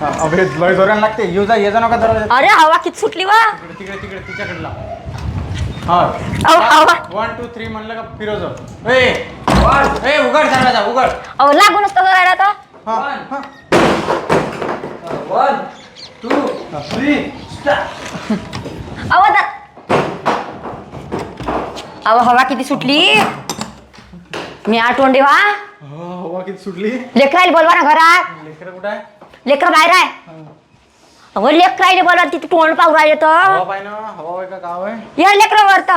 हा, अबे लय जोरान लागते. येऊ जा ये जा नका दरवाजा अरे हवा किती सुटली वा तिकडे तिकडे तिकडे तिच्याकडला हा. अहो हवा. वन टू थ्री म्हणलं का फिरोज ए ए उघड दरवाजा उघड. अहो लागूनच कसं राहिला आता? हा हा. वन टू थ्री अहो दा अहो हवा किती सुटली. मी आठवण देवा हो, हवा किती सुटली. लेकरायला बोलवा ना घरात. लेकर कुठं आहे? लेकर बाहेर आहे. अहो लेकरायला बोलवा तिथे तोंड पाहू राहिले हवा तर पाय ना हवा आहे का गाव आहे? या लेकर वरत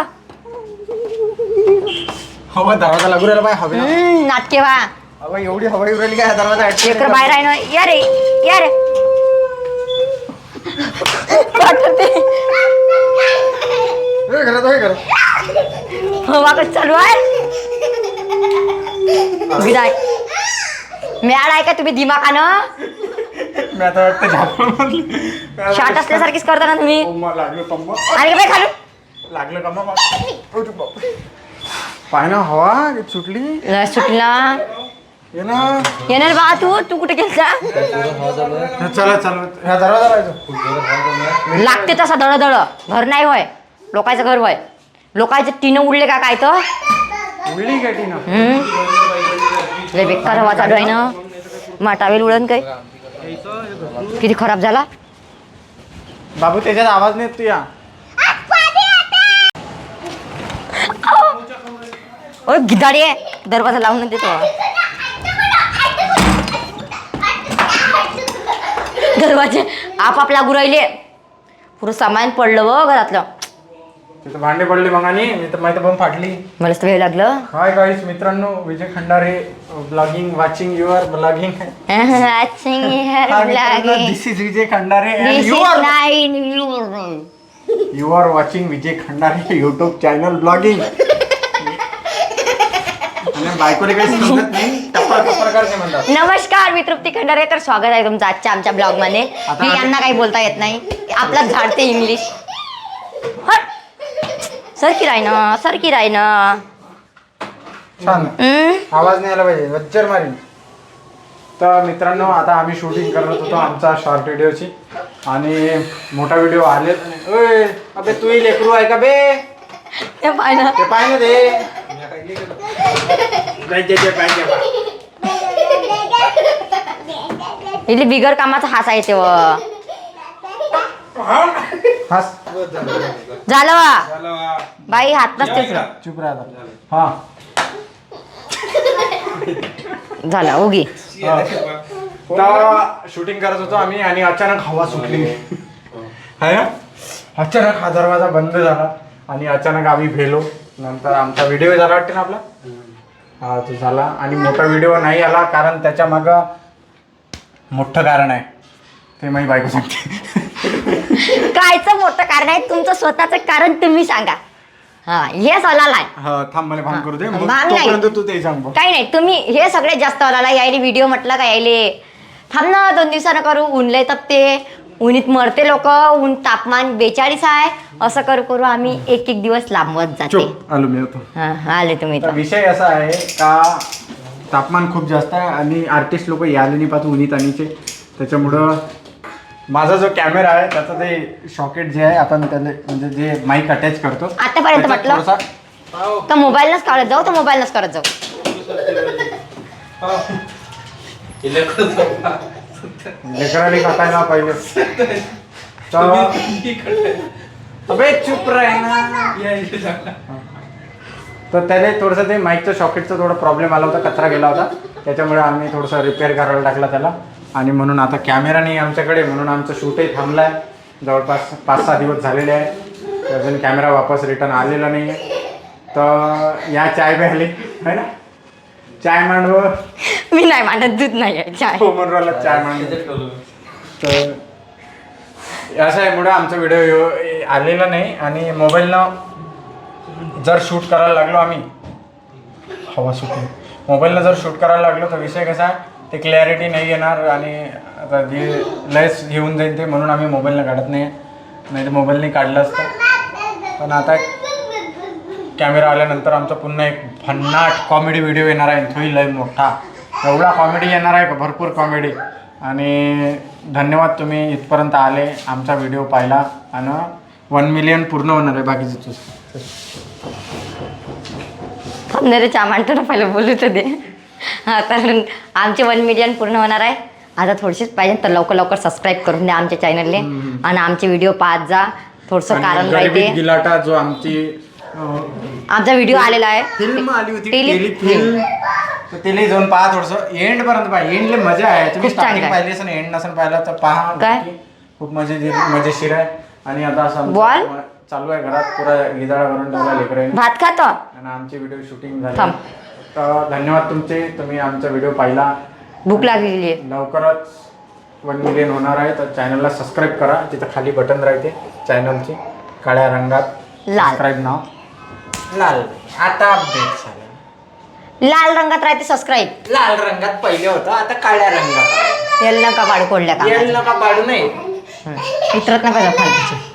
हवा दरवाजा लागू राहिला पाय हवे नाटके वा हवा एवढी हवा येऊ राहिली काय दरवाजा लेकर? बाहेर आहे ना. या रे या रे. वाटते ए, घरात आहे घरात. हवा कसं चालू आहे. विदाय मॅड आहे का तुम्ही दिमाखानं मी आता वाटतं झापड म्हणलं. शाट असल्यासारखीच करता ना तुम्ही. ओ, मला लागलं काय खालून लागलं का मग. पाय ना हवा किती सुटली. सुटला. ये ना. येणार बा तू तू कुठे गेलता? चला चला ह्या दरवाजा लागते तसा दळ दळ घर नाही होय. लोकांचं घर होय. लोकांचे टीनं उडले का काय तर? उडली काय ती ना हम्म. लय बेकार हवा चालू आहे ना. माटावेल उडन काय? किती खराब झाला? बाबू त्याच्यात आवाज नाही येत तू या ओ गिदाडी आहे. दरवाजा लावून देतो. दरवाजे आपापला गुरायले पुरं सामान पडलं व घरातलं. तिथं भांडे पडले मग आणि मी तर माहिती पण फाटली. मलाच तर वेळ लागलं. हाय गाईस मित्रांनो Vijay Khandare blogging watching your blogging this is Vijay Khandare you are you are watching Vijay Khandare YouTube channel blogging आणि बायकोने काही समजत नाही टप्पा टप्पा करते म्हणतात. नमस्कार मी तृप्ती खंडारे. तर स्वागत आहे तुमचं आजच्या आमच्या ब्लॉगमध्ये की यांना काही बोलता येत नाही. आपला झाडते इंग्लिश सरकी राय ना सरकी राय ना छान. हम्म. आवाज नाही आला पाहिजे वज्जर मारीन. तर मित्रांनो आता आम्ही शूटिंग करत होतो आमचा शॉर्ट व्हिडिओची आणि मोठा व्हिडिओ आले ओय अबे तू लेकरू आहे का बे? पाय ना. ते ना. इथली बिगर कामाचा हास आहे ते झालं वा बाई हात नसतेच ना. चुप राहा हा. झालं उगी. शूटिंग करत होतो आम्ही आणि अचानक हवा सुटली. है. ना अचानक हा दरवाजा बंद झाला आणि अचानक आम्ही भेलो. नंतर आमचा व्हिडिओ झाला वाटते ना आपला? हा तो झाला. आणि मोठा व्हिडिओ नाही आला कारण त्याच्या माग मोठं कारण आहे. ते माझी बायको सांगते. कायचं मोठं कारण आहे तुमचं स्वतःचं कारण तुम्ही सांगा. हा हे सलाल आहे. हा थांब मला भांग करू दे. मग भांग नाही. तोपर्यंत तू ते सांग बघ. काही नाही तुम्ही हे सगळ्यात जास्त आला यायले व्हिडिओ म्हटलं का यायले? थांब ना दोन दिवसानं करू. ऊन लय तपते. उन्हीत मरते लोक. ऊन तापमान बेचाळीस आहे. असं करू करू आम्ही एक एक दिवस लांबवत जाते. चुप आलो मी होतो हा आले तुम्ही तर. विषय असा आहे का तापमान खूप जास्त आहे आणि आर्टिस्ट लोक यायला नाही पाहतो उन्हीत आणीचे त्याच्यामुळं माझा जो कॅमेरा आहे त्याचं ते शॉकेट जे आहे आपण त्याला म्हणजे जे माईक अटॅच करतो आतापर्यंत त्याच्यात म्हटलं? थोडासा- तर मोबाईलनंच काढत जाऊ तर मोबाईलनंच करत जाऊ. लेकराला काटायला पाहिजे तर अबे चुप राही ना. तर त्याने थोडंसं ते माईकचं शॉकेटचा थोडा प्रॉब्लेम आला होता कचरा गेला होता. त्याच्यामुळे आम्ही थोडंसं रिपेअर करायला टाकला त्याला. आणि म्हणून आता कॅमेरा नाही आमच्याकडे म्हणून आमचं शूटही थांबलं आहे जवळपास पाच सहा दिवस झालेले आहे अजून कॅमेरा वापस रिटर्न आलेला नाही आहे तर या चाय प्यायले. है ना? चाय मांडव. मी नाही मांडत दूध नाही आहे चाय. हो म्हणून राहिला चाय मांडव. तर असं आहे मुळे आमचा व्हिडिओ आलेला नाही. आणि मोबाईलनं जर शूट करायला लागलो आम्ही हवा सुटली. मोबाईलनं जर शूट करायला लागलो तर विषय कसा आहे? ते क्लॅरिटी नाही येणार आणि आता जे लयच घेऊन जाईल ते म्हणून आम्ही मोबाईलनं काढत नाही. नाही तर मोबाईलने काढलं असतं. पण आता कॅमेरा आल्यानंतर आमचा पुन्हा एक भन्नाट कॉमेडी व्हिडिओ येणार आहे. तोही लय मोठा. एवढा कॉमेडी येणार आहे. भरपूर कॉमेडी आणि धन्यवाद तुम्ही इथपर्यंत आले. आमचा व्हिडिओ पाहिला. आणि वन मिलियन पूर्ण होणार आहे बाकीचं. तुझं थांबणारे चामांटर पहिलं बोलू तर दे. हा तर आमचे वन मिलियन पूर्ण होणार आहे. आता थोडीशीच पाहिजे तर लवकर लवकर सबस्क्राईब करून द्या आमच्या चॅनलले आणि आमचे व्हिडिओ पाहत जा. थोडंसं कारण राहते गिलाटा जो आमची आमचा व्हिडिओ आलेला आहे. फिल्म आली होती टेली- टेली फिल्म तर त्याला जाऊन पहा थोडस. एंड पर्यंत पहा. एंडले मजा आहे. तुम्ही खूप चांगलं स्टार्टिंग आहे. पाहिली असेल एंड नसेल पाहिलं तर पहा. काय? नक्की. खूप मजेशीर मजेशीर आहे. आणि आता असं आमचं? चालू आहे घरात. पुरा गिदाळा करून ठेवला लेकरांनी. भात खातो? आणि आमचे व्हिडिओ शूटिंग झाले. थांब. तर धन्यवाद तुमचे. तुम्ही आमचा व्हिडिओ पाहिला. भूक लागलेली आहे. लवकरच वन मिलियन होणार आहे. तर चॅनलला सबस्क्राईब करा. तिथं खाली बटन राहते चॅनलची काळ्या रंगात लाल. सबस्क्राईब नाव. लाल. आता अपडेट झालं. लाल रंगात राहते सबस्क्राईब लाल रंगात पहिले होतं. आता काळ्या रंगात. येल नका पाडू कोडल्या का येल नका पाडू नये इतरत नका जा फालतूचे.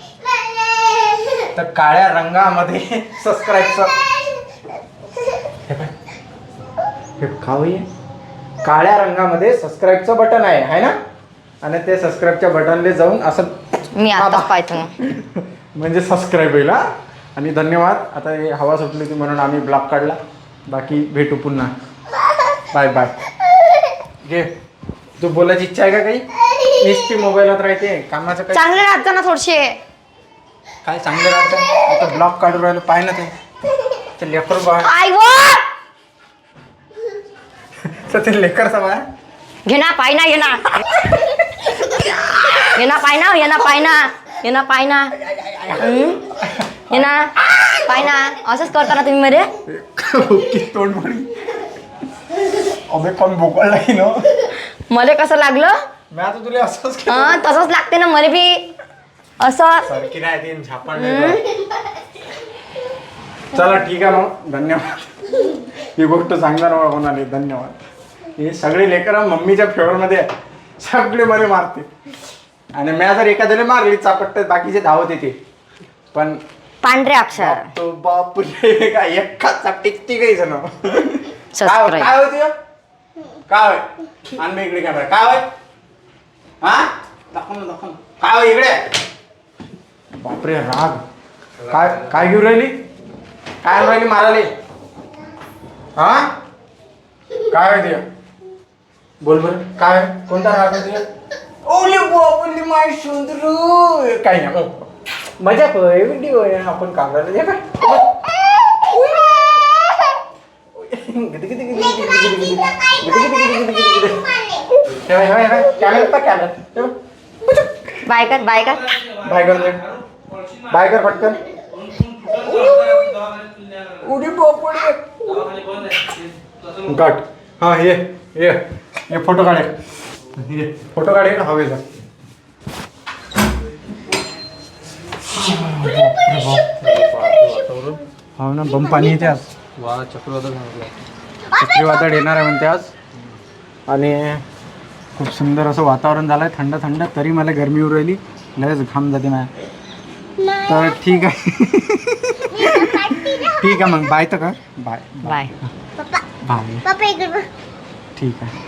तर काळ्या रंगामध्ये सबस्क्राईबचं हे काळ्या रंगामध्ये सबस्क्राईबचं बटन आहे है ना? आणि ते सबस्क्राईबच्या बटनले जाऊन असं मी. आताच पाहतो म्हणजे सबस्क्राईब होईल हा? आणि धन्यवाद. आता हे हवा सुटली होती म्हणून आम्ही ब्लॉग काढला. बाकी भेटू पुन्हा. बाय बाय घे. तू बोलायची इच्छा आहे का काही? नुसती मोबाईलात राहते. कामाचं काही चांगले राहतो ना थोडसे काय चांगलं राहतं? आता ब्लॉग काढून राहिलं ना ते. ते लेकर बा ते लेकरचा बा घे ना पाय ना ये ना. ये ना पाय ना ये ना पाय ना. ये ना पाय ना. हम्म? ये ना पाय ना. असंच करता ना तुम्ही मध्ये? की तोंड पडी अबे कोण बोकळ नाही ना? मध्ये कसं लागलं? मी आता तुला असंच केलं. हं, तसंच लागते ना मध्ये बी. असं? सारखी नाही ती झापण नाही बा. चला ठीक आहे मग. धन्यवाद. ही गोष्ट सांगणार मला कोणाला धन्यवाद. हे सगळे लेकर मम्मीच्या फेवरमध्ये आहे. सगळे मला मारते. आणि मी जर एखाद्याला मारली चापट बाकीचे धावत येते. पण पांढरे अक्षर. तो बापरे काय एका चापटीत ती काही जण. काय होती? हो? काय होय आण मी इकडे कॅमेरा काय होय हा? दाखव ना दाखव ना. काय होय इकडे? बापरे राग. काय काय घेऊन राहिली? काय आणून राहिली मारायला? हा? काय होय ते बोल बर. काय? कोणता राग होती ओले बापले माय सुंदरू. काही नाही. मजा होय व्हिडिओ आहे. आपण काढायला जे काय? बाय कर बाय कर बाय कर. बाय कर पटकन. उडी पोपडी कट हा ये ये. ये फोटो काढे ये फोटो काढे हवेचा. हो ना बम पाणी येते आज. वा चक्रवादळ चक्रीवादळ येणार आहे म्हणते आज. आणि खूप सुंदर असं वातावरण झालं आहे थंड थंड. तरी मला गरमी येऊ राहिली लयच घाम जाते माझ्या. तर ठीक आहे. ठीक आहे मग. बाय तर कर. बाय. बाय. बाय. ठीक आहे.